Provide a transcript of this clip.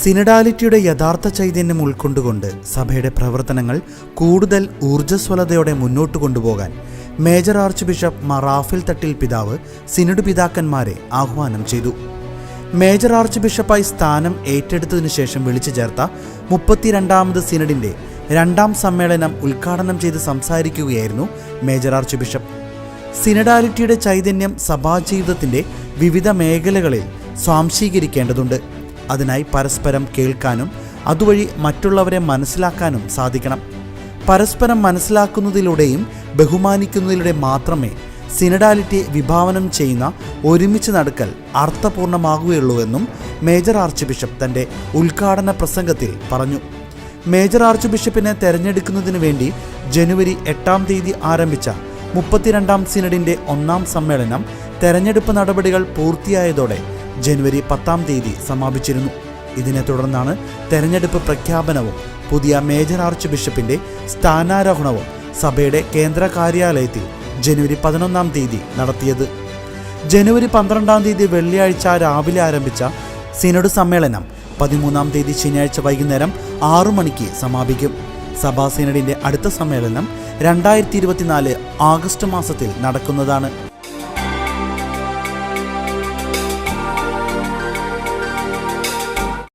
സിനഡാലിറ്റിയുടെ യഥാർത്ഥ ചൈതന്യം ഉൾക്കൊണ്ടുകൊണ്ട് സഭയുടെ പ്രവർത്തനങ്ങൾ കൂടുതൽ ഊർജസ്വലതയോടെ മുന്നോട്ട് കൊണ്ടുപോകാൻ major archbishop Mar Raphael Thattil പിതാവ് സിനഡ് പിതാക്കന്മാരെ ആഹ്വാനം ചെയ്തു. മേജർ ആർച്ച് ബിഷപ്പായി സ്ഥാനം ഏറ്റെടുത്തതിനു ശേഷം വിളിച്ചു ചേർത്ത മുപ്പത്തിരണ്ടാമത് സിനഡിന്റെ രണ്ടാം സമ്മേളനം ഉദ്ഘാടനം ചെയ്ത് സംസാരിക്കുകയായിരുന്നു മേജർ ആർച്ച് ബിഷപ്പ്. സിനഡാലിറ്റിയുടെ ചൈതന്യം സഭാജീവിതത്തിന്റെ വിവിധ മേഖലകളിൽ സ്വാംശീകരിക്കേണ്ടതുണ്ട്. അതിനായി പരസ്പരം കേൾക്കാനും അതുവഴി മറ്റുള്ളവരെ മനസ്സിലാക്കാനും സാധിക്കണം. പരസ്പരം മനസ്സിലാക്കുന്നതിലൂടെയും ബഹുമാനിക്കുന്നതിലൂടെ മാത്രമേ സിനഡാലിറ്റി വിഭാവനം ചെയ്യുന്ന ഒരുമിച്ച് നടക്കൽ അർത്ഥപൂർണമാകുകയുള്ളൂവെന്നും മേജർ ആർച്ച് ബിഷപ്പ് തന്റെ ഉദ്ഘാടന പ്രസംഗത്തിൽ പറഞ്ഞു. മേജർ ആർച്ച് ബിഷപ്പിനെ തെരഞ്ഞെടുക്കുന്നതിന് വേണ്ടി ജനുവരി എട്ടാം തീയതി ആരംഭിച്ച മുപ്പത്തിരണ്ടാം സിനഡിന്റെ ഒന്നാം സമ്മേളനം തെരഞ്ഞെടുപ്പ് നടപടികൾ പൂർത്തിയായതോടെ ജനുവരി പത്താം തീയതി സമാപിച്ചിരുന്നു. ഇതിനെ തുടർന്നാണ് തെരഞ്ഞെടുപ്പ് പ്രഖ്യാപനവും പുതിയ മേജർ ആർച്ച് ബിഷപ്പിന്റെ സ്ഥാനാരോഹണവും സഭയുടെ കേന്ദ്ര കാര്യാലയത്തിൽ ജനുവരി പതിനൊന്നാം തീയതി നടത്തിയത്. ജനുവരി പന്ത്രണ്ടാം തീയതി വെള്ളിയാഴ്ച രാവിലെ ആരംഭിച്ച സിനഡ് സമ്മേളനം പതിമൂന്നാം തീയതി ശനിയാഴ്ച വൈകുന്നേരം ആറു മണിക്ക് സമാപിക്കും. സഭാ സിനഡിന്റെ അടുത്ത സമ്മേളനം രണ്ടായിരത്തി ഇരുപത്തിനാല് ആഗസ്റ്റ് മാസത്തിൽ നടക്കുന്നതാണ്.